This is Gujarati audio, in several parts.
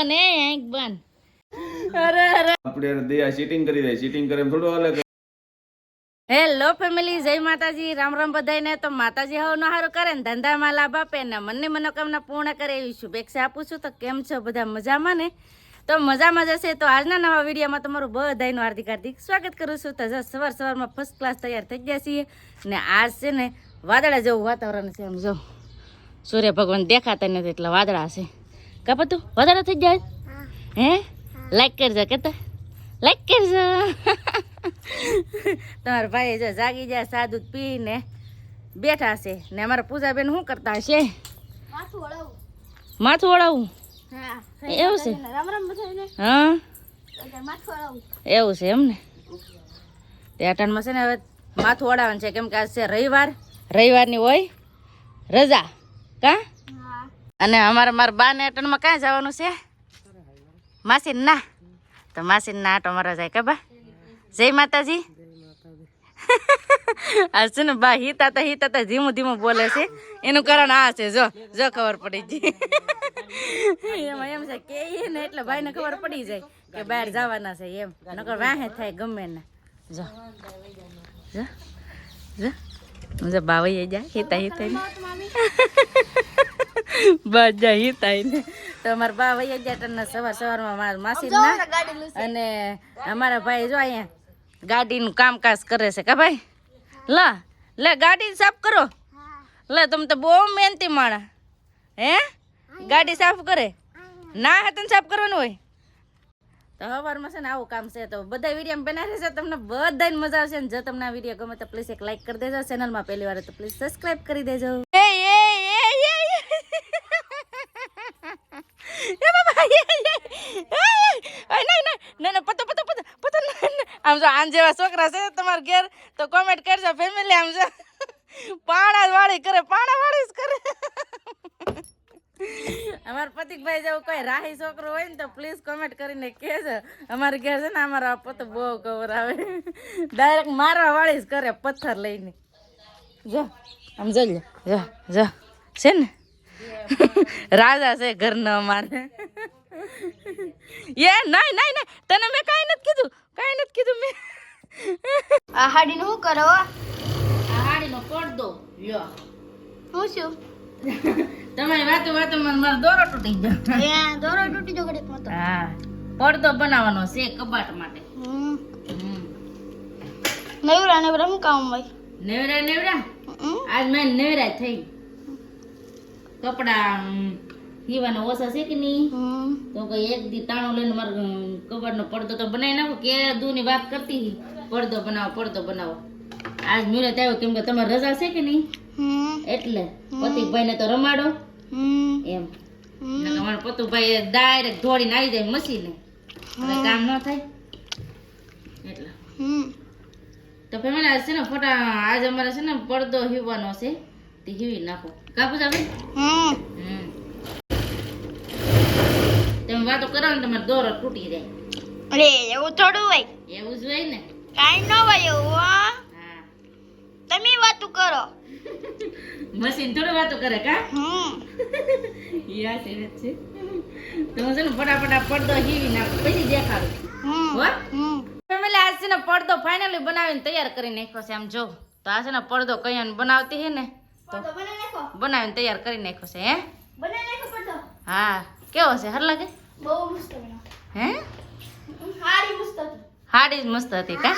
બંધ એક બન. અરે અરે. આપણે દયા સીટિંગ કરી દે સીટિંગ કરે થોડું હાલે હેલો ફેમિલી જય માતાજી. રામ રામ બધાને તો માતાજી હવે હારું કરે ને ધંધામાં લાભ આપે ને મનની મનોકામના પૂર્ણ કરે એવી શુભેચ્છા આપું છું. તો કેમ છો બધા મજામાં ને? તો મજામાં જશે તો આજના નવા વિડીયોમાં તમારું બધાનું હાર્દિક હાર્દિક સ્વાગત કરું છું. તો જો સવાર સવારમાં ફર્સ્ટ ક્લાસ તૈયાર થઈ ગયા છીએ ને આજ છે ને વાદળા જેવું વાતાવરણ છે. એમ જો સૂર્ય ભગવાન દેખાતા નથી એટલે વાદળા છે. કાપા તું વાદળા થઈ જાય હે લાઈક કરજો કેતા લાઈક કરજો તમારા ભાઈ જો જાગી જાય સાદુ પીને બેઠા છે ને અમારા પૂજાબેન શું કરતા હશે માથું વળાવું એવું છે હા એવું છે એમ ને તે અટાણમાં છે ને હવે માથું વળાવવાનું છે કેમ કે આજ છે રવિવાર રવિવારની હોય રજા કા અને અમારા મારા બા ને અટણમાં ક્યાં જવાનું છે? માસી ના. તો માસી ના આટો મારવા જાય કે બા? જય માતાજી. આ છે ને બા, હિતા તા હિતા તા ધીમું ધીમું બોલે છે. એનું કારણ આ છે, જો જો ખબર પડી ગઈ. એમાં એમ છે કે ને એટલે ભાઈને ખબર પડી જાય કે બહાર જવાના છે એમ. નકર વાહે થાય ગમે ને. જો. જો. જો. જો, બા વહી જાય હિતા હિતા ને બા જાય ને. તો અમારા બા વૈયા ગયા સવાર સવારમાં મારા માસી ના અને અમારા ભાઈ જો અહીંયા ગાડીનું કામકાજ કરે છે કા ભાઈ? લા લે ગાડી સાફ કરો. લે તમે તો બહુ મહેનતી માણા હે? ગાડી સાફ કરે. ના હાથે સાફ કરવાનું હોય. તો સવારમાં છે ને આવું કામ છે. તો બધા વીડિયો બનાવી છે તમને બધાને મજા આવશે ને જો તમને આ વીડિયો ગમે તો પ્લીઝ એક લાઈક કરી દેજો. ચેનલમાં પહેલી વાર તો પ્લીઝ સબસ્ક્રાઇબ કરી દેજો એ એ એ એ એ બાબા ના ના નહીં નહીં પતો પતો પતો પતો આમ જો આન જેવા છોકરા છે તમારા ઘેર તો કોમેન્ટ કરજો ફેમિલી આમ જો પાણા વાળી કરે પાણા વાળી જ કરે અમારા પતિકભાઈ જેવું કોઈ રાહી છોકરો હોય ને તો પ્લીઝ કોમેન્ટ કરીને કહેજો અમારે ઘેર છે ને અમારા પતો બહુ કવર આવે ડાયરેક્ટ મારવા વાળી જ કરે પથ્થર લઈને જો આમ લે જો જો છે ને રાજા છે ઘરનો અમારે. એ નહીં નહીં નહીં તને મેં કાંઈ નથી કીધું. કાંઈ નથી કીધું મેં. આ હાડીને શું કરો? આ હાડીનો પડદો લ્યો. હું છું તમારી વાતો વાતો મારો દોરો તૂટી ગયો. દોરો તૂટી ગયો ઘડીકમાં હા પડદો બનાવવાનો છે કબાટ માટે. નેવરા નેવરા શું કામ હોય? નેવરા નેવરા? હમ. આજ મેં નેવરા થઈ. કપડા સીવાના ઓછા છે કે નહીં? હમ. તો કઈ એક દી તાણું લઈને મારે કબાટનો પડદો તો બનાવી નાખો. કે દૂની વાત કરતી પડદો બનાવો પડદો બનાવો. આજ મુરત આવ્યો કેમ કે તમારે રજા છે કે નહીં? એટલે. તો રમાડો. એમ. અમારા પતુભાઈ ડાયરેક્ટ આવી જાય મશીને. એટલે કામ ન થાય. એટલે. તો ફેમિલી આજ છે ને ફોટા આજ અમારે છે ને પડદો હીવાનો છે. તે હીવી નાખો કાપુ જાવે હમ. હમ તમે વાતો કરો ને તમારે દોરો તૂટી જાય અરે એવું થોડું હોય એવું જ હોય ને કાંઈ ન હોય એવું હો. હા તમે વાતો કરો મશીન થોડું વાતો કરે કા હમ. યા છે ને છે તો છે ને ફટાફટ પડદો હીવી નાખો પછી દેખાડું હમ. હો. ફેમિલી આજ છે ને પડદો ફાઇનલી બનાવીને તૈયાર કરી નાખ્યો છે આમ જો તો આ છે ને પડદો કૈયાને બનાવતી હે ને બનાવીને તૈયાર કરી નાખ્યો છે હે? હા કેવો છે? હર લાગે? બહુ મસ્ત હે? હારી મસ્ત હતી. હાડી જ મસ્ત હતી કા?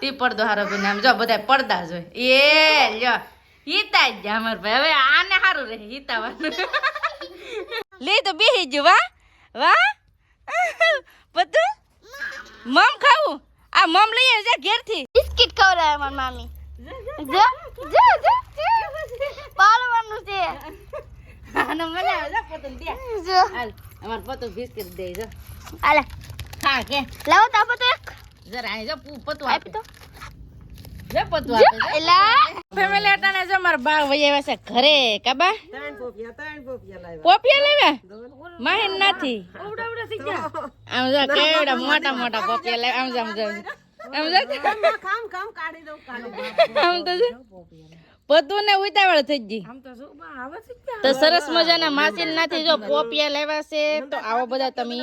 તી પડદો હારો ભાઈ આમ જો બધા પડદા જોય એ લ્યો. હિતા જ જામર ભાઈ. હવે આને હારું રહે હિતાવાનું. લે તો બેહી જો વાહ વાહ. બધું? મમ ખાવું? આ મમ લઈ આવજે ઘેરથી. બિસ્કિટ ખવડાવે મારી મામી. જો જો જો પાડવાનું છે આનો મજા આવે છે પતંગ દે જો હાલ અમાર પતો બિસ્કિટ દે જો આલે ખા કે લાવો તો આપો તો એક જરા અહીં જો પતું આપી તો જો પતું આપે જો. એલા ફેમિલી અટાણે જો મારા બા વહી આવ્યા છે ઘરે કાબા પોપિયા લેવા માહિન નથી આમ જો કેવડા મોટા મોટા પોપિયા લેવા આમ જો આમ જો આમ તો ને ઉતાવળ થઈ ગઈ. તો સરસ મજાના માસીન નાથી જો પોપિયા લેવા છે તો આવો બધા તમે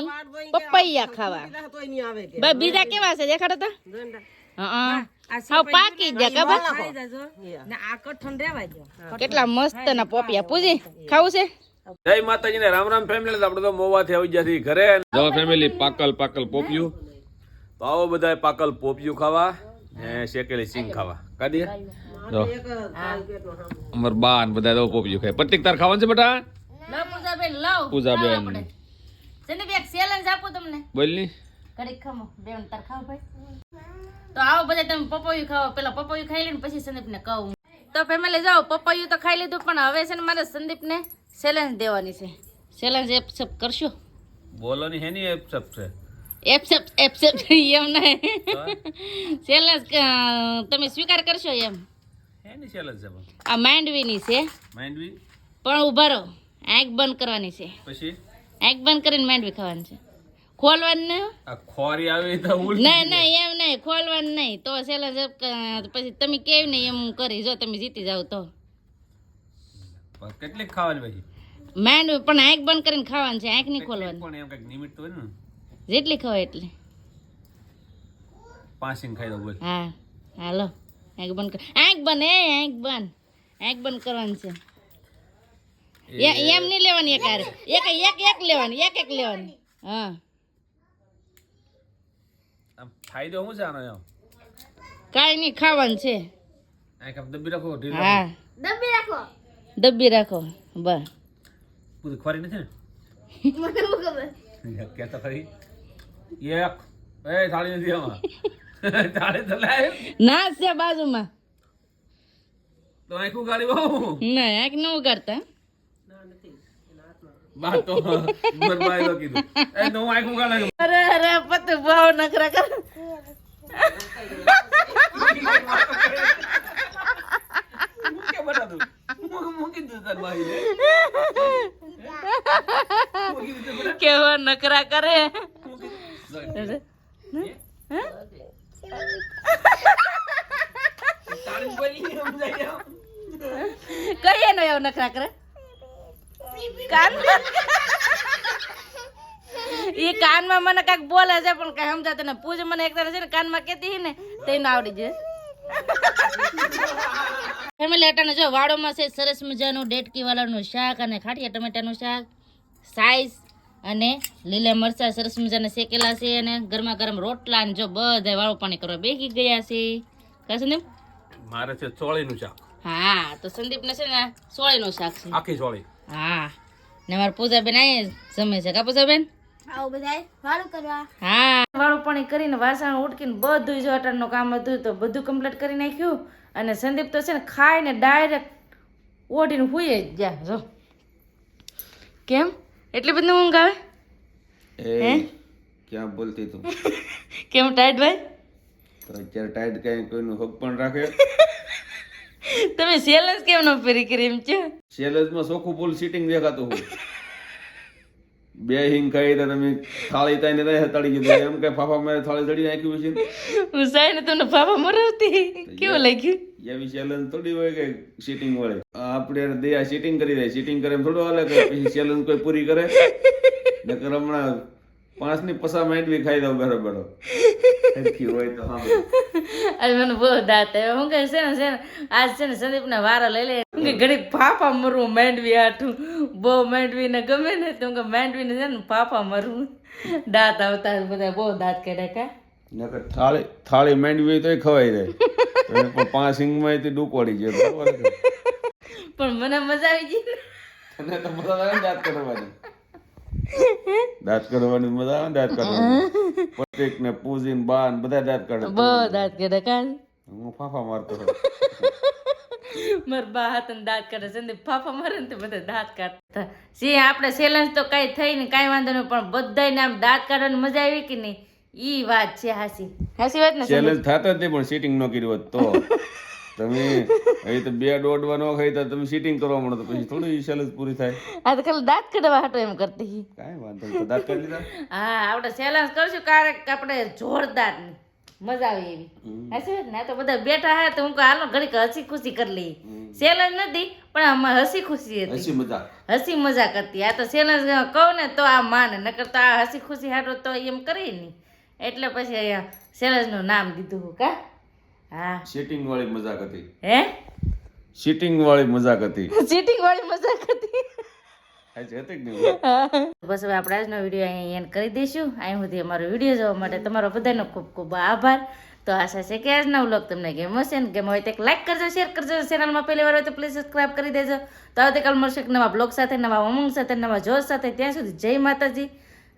પપૈયા ખાવા. બીજા કેવા છે? દેખાડો તો. હા હા. પાકી જ ખબર કેટલા મસ્ત ના પોપિયા. પૂજી ખાવું છે? જય માતાજી ને રામ રામ ફેમિલી આપણે તો મોવાથી આવી ગયા ઘરે. જો ફેમિલી પાકલ પાકલ પોપિયું. તો આવો બધા પાકલ પોપિયું ખાવા ને શેકેલી સિંગ ખાવા. કાઢીએ જો. અમર બા ને બધા તો પોપિયું ખાય. પ્રતિક તાર ખાવાનું છે બેટા? લવ પૂજાબેન લાવ. પૂજાબેન. એક ચેલેન્જ આપું તમને. બોલની. ખમો. બેન તાર ખાવ ભાઈ તો આવો બધા તમે પપૈયું ખાઓ પેલા પપૈયું ખાઈ લઈને પછી સંદીપને કહું. તો ફેમિલી જાઓ પપૈયું તો ખાઈ લીધું પણ હવે છે ને મારે સંદીપને ચેલેન્જ દેવાની છે. ચેલેન્જ એપસેપ કરશો? બોલો ની હેની એપ સબ છે? એપસેપ એક્સેપ્ટ એમ નહીં. ચેલેન્જ તમે સ્વીકાર કરશો એમ? એની ચેલેન્જ છે આ માંડવીની છે. માંડવી? પણ ઊભા રહો. આંખ બંધ કરવાની છે. પછી? આંખ બંધ કરીને માંડવી ખાવાની છે. ખોલવાની નહીં. આ ખોરી આવે તો ઉલટી ના નહીં એમ નહીં. ખોલવાનું નહીં. તો ચેલેન્જ પછી તમે કેવી નહીં એમ કરી. જો તમે જીતી જાવ તો. કેટલી ખાવાની પછી? માંડવી પણ આંખ બંધ કરીને ખાવાનું છે. આંખ નહીં ખોલવાની. પણ એમ કંઈક નિમિત્ત હોય ને. જેટલી ખવાય એટલી. પાંચ ખાઈ દો બોલ. હા હાલો આંખ બંધ કર. આંખ બંધ એ આંખ બંધ. આંખ બંધ કરવાની છે. એ- એમ નહીં લેવાની એક હારે. એક એક એક લેવાની એક એક લેવાની. હા. આમ ફાયદો શું છે આનો એમ? કાંઈ નહીં ખાવાનું છે. આ કામ દબી રાખો હા. ડબ્બી રાખો. દબી રાખો. બસ. પૂરી ખોરી નથી મને શું ખબર? ને કે તો ખરી એક. એ થાળી નથી આમાં. થાળી તો લાય ના છે બાજુમાં. તો આખું ગાડી બહુ ના આંખ ન ઉગાડતા. બા તો મર કીધું. એ તો હું આખું ગાડી અરે અરે પતુ ભાવ નખરા કર. બટા તું મૂકી તાર કેવો નખરા કરે. તાળી બોલી એમ કહીએ નો એવો નખરા કરે કાનમાં એ કાનમાં મને કાંઈક બોલે છે પણ કઈ સમજાતું ને પૂજ મને એક તરફ છે ને કાનમાં કેતી હી ને તો આવડી જાય ફેમિલી અટાણે જો વાડોમાં છે સરસ મજાનું ડેટકી વાળાનું શાક અને ખાટિયા ટમેટાનું શાક સાઈઝ અને લીલા મરચા સરસ મજાના શેકેલા છે અને ગરમા ગરમ રોટલા ને જો બધા વાળો પાણી કરવા બેગી ગયા છે. કા સંદીપ? મારે છે ચોળીનું શાક. હા તો સંદીપને છે ને સોળીનું શાક છે. આખી ચોળી. હા. ને મારા પૂજાબેન આય જમે છે. કા પૂજાબેન? આવો બધાય વાળું કરવા. હા. વાળું પાણી કરીને વાસણ ઉટકીને બધું જો અટાણનું કામ હતું તો બધું કમ્પ્લીટ કરી નાખ્યું. અને સંદીપ તો છે ને ખાઈને ડાયરેક્ટ ઓઢીને હુઈ જ ગયા. જો. કેમ? એટલી બધી ઊંઘ આવે? એ ક્યાં બોલતી તું? કેમ ટાઈટ ભાઈ? તો અત્યારે ટાઈટ કઈ કોઈનું હક પણ રાખે? તમે સેલેન્સ કેમ ન ફેરી કરી એમ છે? સેલેસમાં સોખું ફૂલ સીટિંગ દેખાતું હોય. બે હિંગ ખાઈ તો તમે થાળી તાઈને તઈ હતાડી કીધું એમ કે ફાફા મારે થાળી ચડી નાખ્યું છે ને? તમને ફાફા મરાવતી? કેવું લાગ્યું? એવી ચેલેન્જ થોડી હોય કે સીટિંગ વળે. આપણે દયા સીટિંગ કરી દે. સીટિંગ કરે એમ થોડું હાલે કે પછી ચેલેન્જ કોઈ પૂરી કરે. નકર હમણાં પાંચની પસા માંડવી ખાઈ દઉં બરાબર. હોય તો હા આજે મને બહુ દાંત આવ્યો હું કહે છે ને છે ને આજ છે ને સંદીપને વારો લઈ લે. હું કે ઘડી ફાફા મરવું માંડવી આઠું બહુ માંડવીને ગમે ને તો કે માંડવીને છે ને ફાફા મરવું. દાંત આવતા બધા બહુ દાંત કાઢ્યા કા. નકર થાળી થાળી માંડવી તોય ખવાઈ જાય પણ પાંચ સિંગમાં માં ડૂકોડી બરોબર પણ મને મજા આવી ગઈ તને તો મજા આવે દાંત કરવાની દાંત કરવાની મજા આવે ને દાંત કરવાની પ્રત્યેક ને પૂજીન બાન બધા દાંત કાઢે. દાંત કાઢે કાન. હું ફાફા મારતો મારા બા હાથને દાંત કાઢે સંદીપ ફાફા મારે ને બધા દાંત કાઢતા. સી આપણે સેલન્સ તો કઈ થઈ ને કાંઈ વાંધો નહીં પણ બધાને આમ દાંત કાઢવાની મજા આવી કે નહીં? ઈ વાત છે હાસી. હાસી વાત ને સેલન્સ થતા જ નહીં પણ સીટિંગ ન કર્યું હોત તો. તમે હવે તો બે દોડવા ન ખાઈ તો તમે સીટિંગ કરવા મળો તો પછી થોડી ચેલેન્જ પૂરી થાય. આ તો ખાલી દાંત કાઢવા હાટો એમ કરતી. કાંઈ વાંધો નહીં તો દાંત કાઢી લીધા? હા આપણે ચેલેન્જ કરશું ક્યારેક આપણે જોરદાર મજા આવે એવી. હશે ને તો બધા બેઠા હે તો હું કહું હાલો ઘડીક હસી ખુશી કરી લઈએ. ચેલેન્જ નથી પણ આમાં હસી ખુશી હતી. હસી મજા હસી મજા કરતી આ તો ચેલેન્જ કહું ને તો આ માને નકર તો આ હસી ખુશી હાટો તો એમ કરી નહીં એટલે પછી અહીંયા ચેલેન્જનું નામ દીધું હું કા? હા. સીટિંગ વાળી મજાક હતી. હે? સીટિંગ વાળી મજાક હતી. સીટિંગ વાળી મજાક હતી. બસ હવે આપણે આજનો વીડિયો અહીંયા એન્ડ કરી દઈશું. અહીં સુધી અમારો વીડિયો જોવા માટે તમારો બધાનો ખૂબ ખૂબ આભાર. તો આશા છે કે આજનો વ્લોગ તમને ગેમ હશે ને ગેમ હોય તો એક લાઈક કરજો શેર કરજો. ચેનલમાં પહેલી વાર હોય તો પ્લીઝ સબસ્ક્રાઈબ કરી દેજો. તો આવતીકાલ મળશે એક નવા બ્લોગ સાથે નવા ઉમંગ સાથે નવા જોશ સાથે. ત્યાં સુધી જય માતાજી.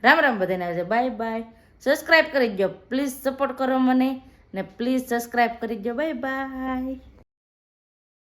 રામ રામ બધાને આવજો. બાય બાય સબસ્ક્રાઈબ કરી દો પ્લીઝ સપોર્ટ કરો મને. ને પ્લીઝ સબસ્ક્રાઈબ કરી દો બાય બાય